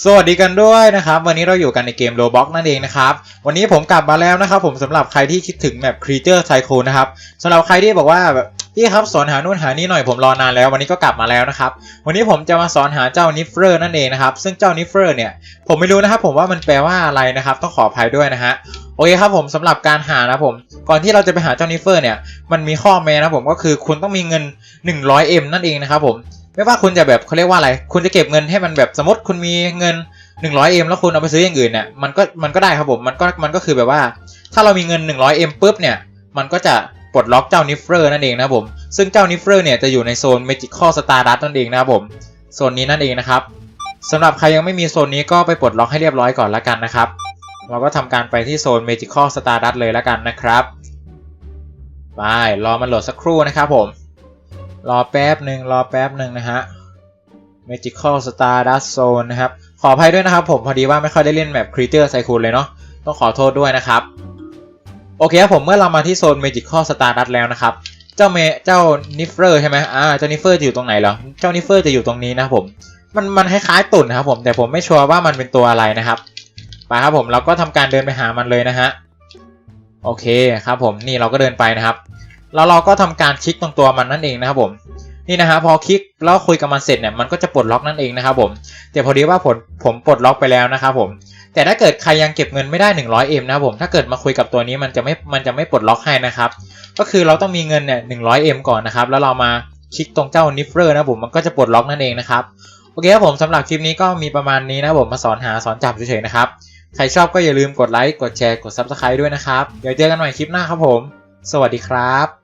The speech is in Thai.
สวัสดีกันด้วยนะครับ วันนี้เราอยู่กันในเกม Roblox นั่นเองนะครับ วันนี้ผมกลับมาแล้วนะครับ ผมสำหรับใครที่คิดถึงแบบ Creature Tycoon นะครับสำหรับใครที่บอกว่าแบบพี่ครับสอนหานู่นหานี่หน่อยผมรอนานแล้ว วันนี้ก็กลับมาแล้วนะครับ วันนี้ผมจะมาสอนหาเจ้า Niffer นั่นเองนะครับ ซึ่งเจ้า Niffer เนี่ยผมไม่รู้นะครับ ผมว่ามันแปลว่าอะไรนะครับ ต้องขออภัยด้วยนะฮะโอเคครับผมสำหรับการหานะผม ก่อนที่เราจะไปหาเจ้า Niffer เนี่ยมันมีข้อแม้นะผมก็คือคุณต้องมีเงิน 100M นั่นเองนะครับผม ไม่ว่าคุณจะแบบเขาเรียกว่าอะไร คุณจะเก็บเงินให้มันแบบสมมติคุณมีเงิน 100M แล้วคุณเอาไปซื้ออย่างอื่นเนี่ยมันก็มันก็ได้ครับผมมันก็มันก็คือแบบว่า ถ้าเรามีเงิน 100M ปุ๊บเนี่ยมันก็จะปลดล็อกเจ้านิฟเฟอร์นั่นเองนะผมซึ่งเจ้านิฟเฟอร์เนี่ยจะอยู่ในโซน Magical Stardust นั่นเองนะครับผมโซนนี้นั่นเองนะครับสำหรับใครยังไม่มีโซนนี้ก็ไปปลดล็อกให้เรียบร้อยก่อนละกันนะครับ เราก็ทำการไปที่โซน Magical Stardust เลยละกันนะครับ ไป รอมันโหลดสักครู่นะครับผม รอแป๊บหนึ่งรอแป๊บหนึ่งนะฮะ Magical Stardust Zone นะครับ ขออภัยด้วยนะครับผมพอดีว่าไม่ค่อยได้เล่นแบบ Creature Tycoon เลยเนาะต้องขอโทษด้วยนะครับ โอเคครับผมเมื่อเรามาที่โซน Magical Stardust แล้วนะครับ เจ้าเมเจ้านิฟเฟอร์ใช่ไหมอ่าเจ้านิฟเฟอร์จะอยู่ตรงไหนเหรอ เจ้านิฟเฟอร์จะอยู่ตรงนี้นะผม มันมันคล้ายๆตุ่นนะครับผมแต่ผมไม่ชัวร์ว่ามันเป็นตัวอะไรนะครับไปครับผมเราก็ทำการเดินไปหามันเลยนะฮะโอเคครับผมนี่เราก็เดินไปนะครับ แล้วเราก็ทำการคลิกตรงตัวมันนั่นเองนะครับผมนี่นะฮะพอคลิกแล้วคุยกับมันเสร็จเนี่ยมันก็จะปลดล็อกนั่นเองนะครับผมแต่พอดีว่าผมผมปลดล็อกไปแล้วนะครับผมแต่ถ้าเกิดใครยังเก็บเงินไม่ได้ 100M นะครับผมถ้าเกิดมาคุยกับตัวนี้มันจะไม่มันจะไม่ปลดล็อกให้นะครับก็คือเราต้องมีเงินเนี่ย 100M ก่อนนะครับแล้วเรามาคลิกตรงเจ้า Niffer นะผมมันก็จะปลดล็อกนั่นเองนะครับโอเคครับผมสำหรับคลิปนี้ก็มีประมาณนี้นะผมมาสอนหาสอนจับเฉยๆนะครับใครชอบก็อย่าลืมกดไลค์กดแชร์กด Subscribe ด้วยนะครับเดี๋ยวเจอกันใหม่คลิปหน้าครับผม สวัสดีครับ